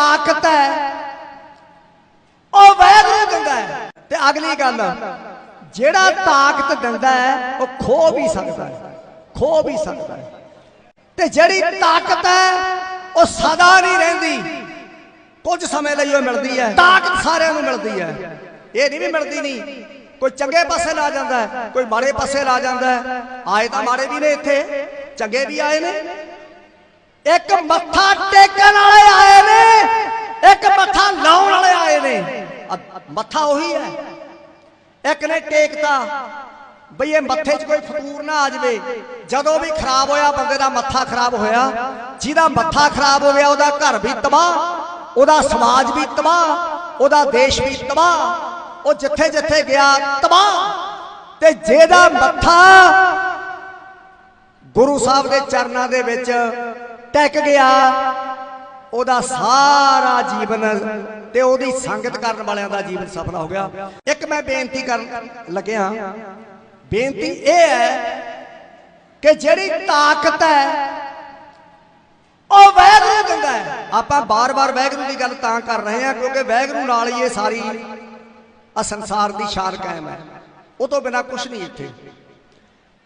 ਤਾਕਤ ਹੈ। ਉਹ ਵੈਗਰੂ ਦਿੰਦਾ ਹੈ। ਤੇ ਅਗਲੀ ਗੱਲ, ਜਿਹੜਾ ਤਾਕਤ ਦਿੰਦਾ ਹੈ, ਉਹ ਖੋ ਵੀ ਸਕਦਾ ਹੈ। ਖੋ ਵੀ ਸਕਦਾ ਹੈ। ਤੇ ਜਿਹੜੀ ਤਾਕਤ ਹੈ, ਉਹ ਸਦਾ ਨਹੀਂ ਰਹਿੰਦੀ। ਕੁਝ ਸਮੇਂ ਲਈ ਉਹ ਮਿਲਦੀ ਹੈ। ਤਾਕਤ ਸਾਰਿਆਂ ਨੂੰ ਮਿਲਦੀ ਹੈ। ਇਹ ਨਹੀਂ ਵੀ ਮਿਲਦੀ ਨਹੀਂ। ਕੋਈ ਚੰਗੇ ਪਾਸੇ ਲਾ ਜਾਂਦਾ ਕੋਈ ਮਾੜੇ ਪਾਸੇ ਲਾ ਜਾਂਦਾ ਆਏ ਤਾਂ ਮਾੜੇ ਵੀ ਨੇ ਇੱਥੇ, ਚੰਗੇ ਵੀ ਆਏ ਨੇ। ਇੱਕ ਮੱਥਾ ਟੇਕਣ ਵਾਲੇ ਆਏ ਨੇ, ਇੱਕ ਮੱਥਾ ਲਾਉਣ ਵਾਲੇ ਆਏ ਨੇ। ਮੱਥਾ ਉਹੀ ਹੈ। ਇੱਕ ਨੇ ਟੇਕਤਾ, ਬਈ ਇਹ ਮੱਥੇ 'ਚ ਕੋਈ ਫਤੂਰ ਨਾ ਆ ਜਾਵੇ। ਜਦੋਂ ਵੀ ਖਰਾਬ ਹੋਇਆ, ਬੰਦੇ ਦਾ ਮੱਥਾ ਖਰਾਬ ਹੋਇਆ। ਜਿਹਦਾ ਮੱਥਾ ਖਰਾਬ ਹੋ ਗਿਆ ਉਹਦਾ ਘਰ ਵੀ ਤਬਾਹ, ਉਹਦਾ ਸਮਾਜ ਵੀ ਤਬਾਹ, ਉਹਦਾ ਦੇਸ਼ ਵੀ ਤਬਾਹ, ਉਹ ਜਿੱਥੇ ਜਿੱਥੇ ਗਿਆ, ਤਬਾਹ। ਤੇ ਜਿਹਦਾ ਮੱਥਾ ਗੁਰੂ ਸਾਹਿਬ ਦੇ ਚਰਨਾਂ ਦੇ ਵਿੱਚ ਟਿਕ ਗਿਆ, ਉਹਦਾ ਸਾਰਾ ਜੀਵਨ ਤੇ ਉਹਦੀ ਸੰਗਤ ਕਰਨ ਵਾਲਿਆਂ ਦਾ ਜੀਵਨ ਸਫਲ ਹੋ ਗਿਆ। ਇੱਕ ਮੈਂ ਬੇਨਤੀ ਕਰਨ ਲੱਗਿਆ, ਬੇਨਤੀ ਇਹ ਹੈ ਕਿ ਜਿਹੜੀ ਤਾਕਤ ਹੈ, ਉਹ ਵੈਗਰੂ ਦਿੰਦਾ ਹੈ। ਆਪਾਂ ਬਾਰ-ਬਾਰ ਵੈਗਰੂ ਦੀ ਗੱਲ ਤਾਂ ਕਰ ਰਹੇ ਹਾਂ, ਕਿਉਂਕਿ ਵੈਗਰੂ ਨਾਲ ਹੀ ਇਹ ਸਾਰੀ ਆ ਸੰਸਾਰ ਦੀ ਸ਼ਾਨ ਕਾਇਮ ਹੈ। ਉਹ ਤੋਂ ਬਿਨਾ ਕੁਝ ਨਹੀਂ ਇੱਥੇ।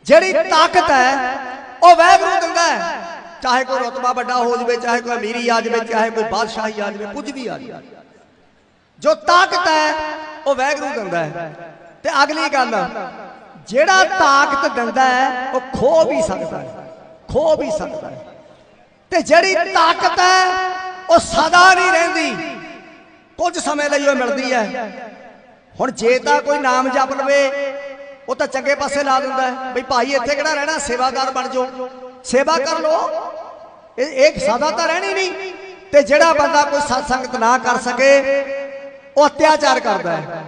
ਜਿਹੜੀ ਤਾਕਤ ਹੈ, ਉਹ ਵੈਗਰੂ ਦਿੰਦਾ ਹੈ। ਚਾਹੇ ਕੋਈ ਰਤਬਾ ਵੱਡਾ ਹੋ ਜਾਵੇ, ਚਾਹੇ ਕੋਈ ਅਮੀਰੀ ਆ ਜਾਵੇ, ਚਾਹੇ ਕੋਈ ਬਾਦਸ਼ਾਹੀ ਆ ਜਾਵੇ, ਕੁਝ ਵੀ ਆ ਜਾਵੇ। ਜੋ ਤਾਕਤ ਹੈ, ਉਹ ਵੈਗਰੂ ਦਿੰਦਾ ਹੈ। ਤੇ ਅਗਲੀ ਗੱਲ, ਜਿਹੜਾ ਤਾਕਤ ਦਿੰਦਾ ਹੈ, ਉਹ ਖੋ ਵੀ ਸਕਦਾ ਹੈ। ਖੋ ਵੀ ਸਕਦਾ ਹੈ। ਤੇ ਜਿਹੜੀ ਤਾਕਤ ਹੈ, ਉਹ ਸਦਾ ਨਹੀਂ ਰਹਿੰਦੀ। ਕੁਝ ਸਮੇਂ ਲਈ ਉਹ ਮਿਲਦੀ ਹੈ। ਹੁਣ ਜੇ ਤਾਂ ਕੋਈ ਨਾਮ ਜਪ ਲਵੇ, ਉਹ ਤਾਂ ਚੰਗੇ ਪਾਸੇ ਲਾ ਦਿੰਦਾ ਹੈ। ਬਈ ਭਾਈ, ਇੱਥੇ ਕਿਹੜਾ ਰਹਿਣਾ? ਸੇਵਾਦਾਰ ਬਣ ਜਾਓ। ਸੇਵਾ ਕਰ ਲੋ ਇਹ ਇੱਕ ਸਦਾ ਤਾਂ ਰਹਿਣੀ ਨਹੀਂ ਤੇ ਜਿਹੜਾ ਬੰਦਾ ਕੋਈ ਸਤ ਸੰਗਤ ਨਾ ਕਰ ਸਕੇ, ਉਹ ਅਤਿਆਚਾਰ ਕਰਦਾ ਹੈ।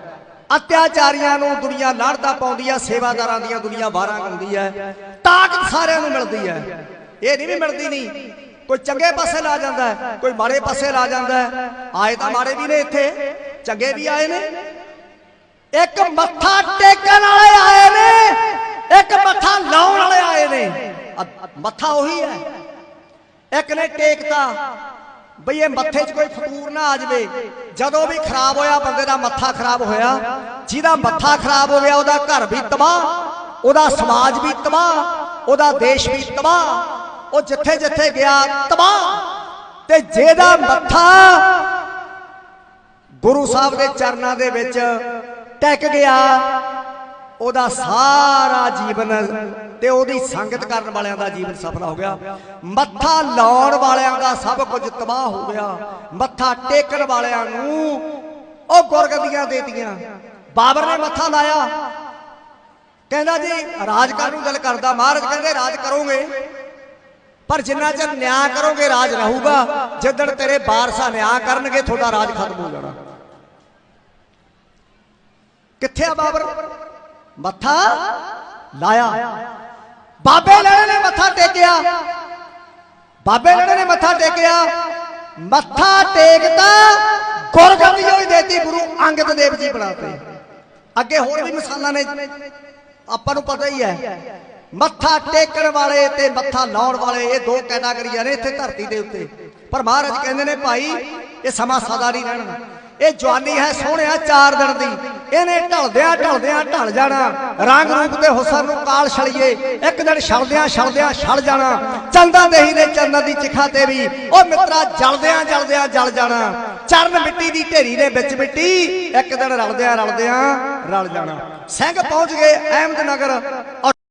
ਅਤਿਆਚਾਰੀਆਂ ਨੂੰ ਦੁਨੀਆ ਲੜਦਾ ਪਾਉਂਦੀ ਆ, ਸੇਵਾਦਾਰਾਂ ਦੀਆਂ ਦੁਨੀਆ ਬਾਹਰਾਂ ਗਾਉਂਦੀ ਹੈ ਤਾਕਤ ਸਾਰਿਆਂ ਨੂੰ ਮਿਲਦੀ ਹੈ ਇਹ ਨਹੀਂ ਵੀ ਮਿਲਦੀ ਨਹੀਂ। ਕੋਈ ਚੰਗੇ ਪਾਸੇ ਲਾ ਜਾਂਦਾ ਕੋਈ ਮਾੜੇ ਪਾਸੇ ਲਾ ਜਾਂਦਾ ਆਏ ਤਾਂ ਮਾੜੇ ਵੀ ਨੇ ਇੱਥੇ, ਚੰਗੇ ਵੀ ਆਏ ਨੇ। ਇੱਕ ਮੱਥਾ ਟੇਕਣ ਵਾਲੇ ਆਏ ਨੇ, ਇੱਕ ਮੱਥਾ ਲਾਉਣ ਵਾਲੇ ਆਏ ਨੇ। ਮੱਥਾ ਉਹੀ ਹੈ। ਇੱਕ ਨੇ ਟੇਕਤਾ ਬਈ ਇਹ ਮੱਥੇ 'ਚ ਕੋਈ ਫਤੂਰ ਨਾ ਆ ਜਾਵੇ। ਜਦੋਂ ਵੀ ਖਰਾਬ ਹੋਇਆ, ਬੰਦੇ ਦਾ ਮੱਥਾ ਖਰਾਬ ਹੋਇਆ। ਜਿਹਦਾ ਮੱਥਾ ਖਰਾਬ ਹੋ ਗਿਆ ਉਹਦਾ ਘਰ ਵੀ ਤਬਾਹ, ਉਹਦਾ ਸਮਾਜ ਵੀ ਤਬਾਹ, ਉਹਦਾ ਦੇਸ਼ ਵੀ ਤਬਾਹ, ਉਹ ਜਿੱਥੇ ਜਿੱਥੇ ਗਿਆ, ਤਬਾਹ। ਤੇ ਜਿਹਦਾ ਮੱਥਾ ਗੁਰੂ ਸਾਹਿਬ ਦੇ ਚਰਨਾਂ ਦੇ ਵਿੱਚ ਟਿਕ ਗਿਆ ਉਹਦਾ ਸਾਰਾ ਜੀਵਨ ਤੇ ਉਹਦੀ ਸੰਗਤ ਕਰਨ ਵਾਲਿਆਂ ਦਾ ਜੀਵਨ ਸਫਲ ਹੋ ਗਿਆ। ਮੱਥਾ ਲਾਉਣ ਵਾਲਿਆਂ ਦਾ ਸਭ ਕੁਝ ਤਬਾਹ ਹੋ ਗਿਆ। ਮੱਥਾ ਟੇਕਣ ਵਾਲਿਆਂ ਨੂੰ ਉਹ ਗੁਰਗੱਦੀਆਂ ਦੇਤੀਆਂ। ਬਾਬਰ ਨੇ ਮੱਥਾ ਲਾਇਆ। ਕਹਿੰਦਾ ਜੀ, ਰਾਜ ਕਰਨ ਨੂੰ ਦਿਲ ਕਰਦਾ। ਮਹਾਰਾਜ ਕਹਿੰਦੇ, ਰਾਜ ਕਰੋਗੇ। ਪਰ ਜਿੰਨਾ ਚਿਰ ਨਿਆਂ ਕਰੋਗੇ, ਰਾਜ ਰਹੂਗਾ। ਜਿੱਦਣ ਤੇਰੇ ਵਾਰਸਾ ਨਿਆਂ ਕਰਨਗੇ, ਤੁਹਾਡਾ ਰਾਜ ਖਤਮ ਹੋ ਜਾਣਾ। ਕਿੱਥੇ ਆ ਬਾਬਰ? ਮੱਥਾ ਲਾਇਆ। ਬਾਬੇ ਲੜੇ ਨੇ ਮੱਥਾ ਟੇਕਿਆ। ਬਾਬੇ ਲੜੇ ਨੇ ਮੱਥਾ ਟੇਕਿਆ। ਮੱਥਾ ਟੇਕਦਾ ਗੁਰਗੱਦੀ ਹੋਈ ਦੇਤੀ ਗੁਰੂ ਅੰਗਦ ਦੇਵ ਜੀ ਬਣਾਤੇ ਅੱਗੇ ਹੋਰ ਵੀ ਮਿਸਾਲਾਂ ਨੇ। ਆਪਾਂ ਨੂੰ ਪਤਾ ਹੀ ਹੈ। ਮੱਥਾ ਟੇਕਣ ਵਾਲੇ ਤੇ ਮੱਥਾ ਲਾਉਣ ਵਾਲੇ ਇਹ ਦੋ ਕੈਟਾਗਰੀਆਂ ਨੇ ਇੱਥੇ ਧਰਤੀ ਦੇ ਉੱਤੇ। ਪਰ ਮਹਾਰਾਜ ਕਹਿੰਦੇ ਨੇ, ਭਾਈ, ਇਹ ਸਮਾਂ ਸਦਾ ਨਹੀਂ ਰਹਿਣਾ। ਇਹ ਜਵਾਨੀ ਹੈ ਸੋਹਣਿਆ ਚਾਰ ਦਿਨ ਦੀ। ਇਹਨੇ ਢਲਦਿਆਂ ਢਲਦਿਆਂ ਢਲ ਜਾਣਾ। ਰੰਗ ਰੂਪ ਤੇ ਹੁਸਨ ਨੂੰ ਕਾਲ ਛਲੀਏ ਇੱਕ ਦਿਨ ਛਲਦਿਆਂ ਛਲਦਿਆਂ ਛਲ ਜਾਣਾ। ਚੰਦਾਂ ਦੇਹੀ ਨੇ ਚੰਨਾਂ ਦੀ ਚਿਖਾ ਤੇ ਵੀ ਉਹ ਮਿੱਤਰਾ ਜਲਦਿਆਂ ਜਲਦਿਆਂ ਜਲ ਜਾਣਾ। ਚਰਨ ਮਿੱਟੀ ਦੀ ਢੇਰੀ ਦੇ ਵਿੱਚ ਮਿੱਟੀ। ਇੱਕ ਦਿਨ ਰਲਦਿਆਂ ਰਲਦਿਆਂ ਰਲ ਜਾਣਾ। ਸਿੰਘ ਪਹੁੰਚ ਗਏ ਅਹਿਮਦ ਨਗਰ।